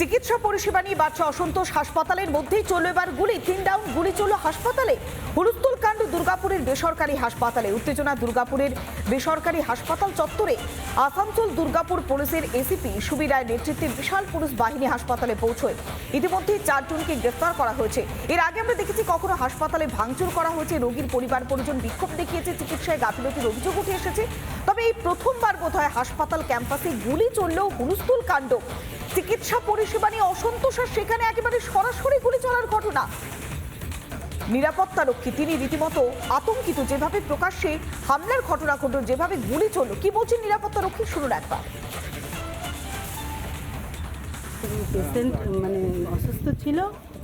চিকিৎসা পরিষেবা নিয়ে বাড়ছে অসন্তোষ। হাসপাতালের মধ্যেই চলল এবার গুলি। তিন ডাউন গুলি চলল হাসপাতালে। হুলস্থুল কাণ্ড দুর্গাপুরের বেসরকারি হাসপাতালে। উত্তেজনা দুর্গাপুরের বেসরকারি হাসপাতাল চত্বরে। আসানসোল দুর্গাপুর পুলিশের এসিপি সুবি রায় নেতৃত্বে বিশাল পুলিশ বাহিনী হাসপাতালে পৌঁছয়। ইতিমধ্যেই চারজনকে গ্রেফতার করা হয়েছে। এর আগে আমরা দেখেছি কখনো হাসপাতালে ভাঙচুর করা হয়েছে, রোগীর পরিবার পরিজন বিক্ষোভ দেখিয়েছে, চিকিৎসায় গাফিলতির অভিযোগ উঠে এসেছে। তবে এই প্রথমবার বোধহয় হাসপাতাল ক্যাম্পাসে গুলি চললেও হুলস্থুল কাণ্ড চিকিৎসা পরিষেবা নিয়ে অসন্তোষ আর সেখানে একেবারে সরাসরি গুলি চলার ঘটনা। নিরাপত্তা রক্ষী তিনি রীতিমতো আতঙ্কিত, যেভাবে প্রকাশ্যে হামলার ঘটনা ঘটল, যেভাবে গুলি চলল। কি বলছেন নিরাপত্তা রক্ষী? শুনুন একবার। পেশেন্ট মানে অসুস্থ ছিল,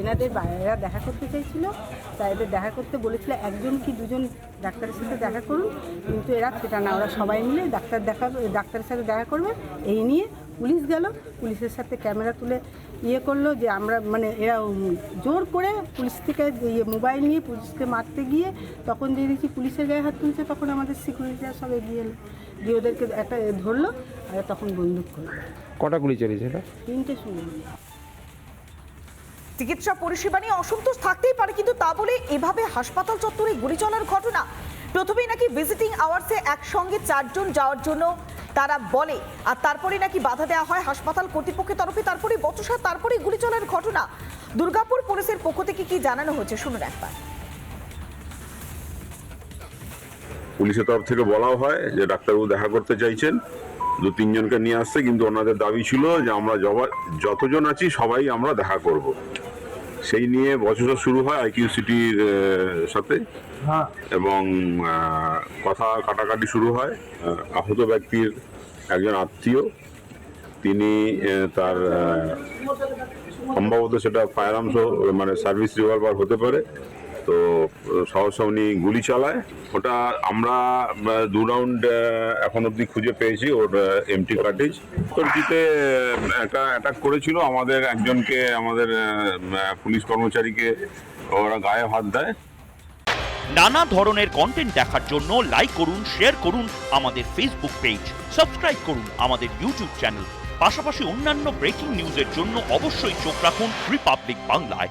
এনাদের বাইরেরা দেখা করতে চাইছিল, তাই এদের দেখা করতে বলেছিল, একজন কি দুজন ডাক্তারের সাথে দেখা করুন। কিন্তু এরা সেটা না, ওরা সবাই মিলে ডাক্তার দেখা, ডাক্তারের সাথে দেখা করবে, এই নিয়ে পুলিশ গেল পুলিশের সাথে ক্যামেরা তুলে ইয়ে করল যে আমরা মানে এরা জোর করে পুলিশ থেকে ইয়ে মোবাইল নিয়ে পুলিশকে মারতে গিয়ে তখন যে দেখছি পুলিশের গায়ে হাত তুলছে তখন আমাদের সিকিউরিটিরা সব এগিয়ে এলো। দিয়ে ওদেরকে একটা ধরলো আর তখন বন্দুক করল। কটা গুলি চলেছিল তিনটে শুনে চিকিৎসা পরিষেবা নিয়ে অসন্তোষ থাকতেই পারে কিন্তু তা বলে এভাবে হাসপাতাল চত্বরে গুলি চলার ঘটনা। প্রথমেই নাকি ভিজিটিং আওয়ার্সে একসঙ্গে চারজন যাওয়ার জন্য তারা বলে, আর তারপরে নাকি বাধা দেওয়া হয় হাসপাতাল কর্তৃপক্ষের তরফে তারপরে বচসা তারপরে গুলি চলার ঘটনা। দুর্গাপুর পুলিশের পক্ষ থেকে কি জানানো হয়েছে? শুনুন একবার। পুলিশের তরফ থেকে বলাও হয় যে ডাক্তারবাবু দেখা করতে চাইছেন। দু, তিনজনকে নিয়ে আসছে, কিন্তু ওনাদের দাবি ছিল যে আমরা যতজন আছি, সবাই আমরা দেখা করব। সেই নিয়ে বছর শুরু হয় আইকিউ সিটির সাথে। এবং কথা কাটাকাটি শুরু হয় আহত ব্যক্তির একজন আত্মীয়। তিনি তার সম্ভবত সেটা ফায়ার আর্মস মানে সার্ভিস রিভলভার হতে পারে। তো উনি গুলি চালায়। ওটা আমরা দু রাউন্ড এখন অবধি খুঁজে পেয়েছি ওর এমটি কার্টেজ তর্কিতে একটা অ্যাটাক করেছিল আমাদের একজনকে, আমাদের পুলিশ কর্মচারীকে। ওরা গায়ে হাত দেয়। নানা ধরনের কন্টেন্ট দেখার জন্য লাইক করুন শেয়ার করুন আমাদের ফেসবুক পেজ সাবস্ক্রাইব করুন আমাদের ইউটিউব চ্যানেল পাশাপাশি অন্যান্য ব্রেকিং নিউজের জন্য অবশ্যই চোখ রাখুন রিপাবলিক বাংলায়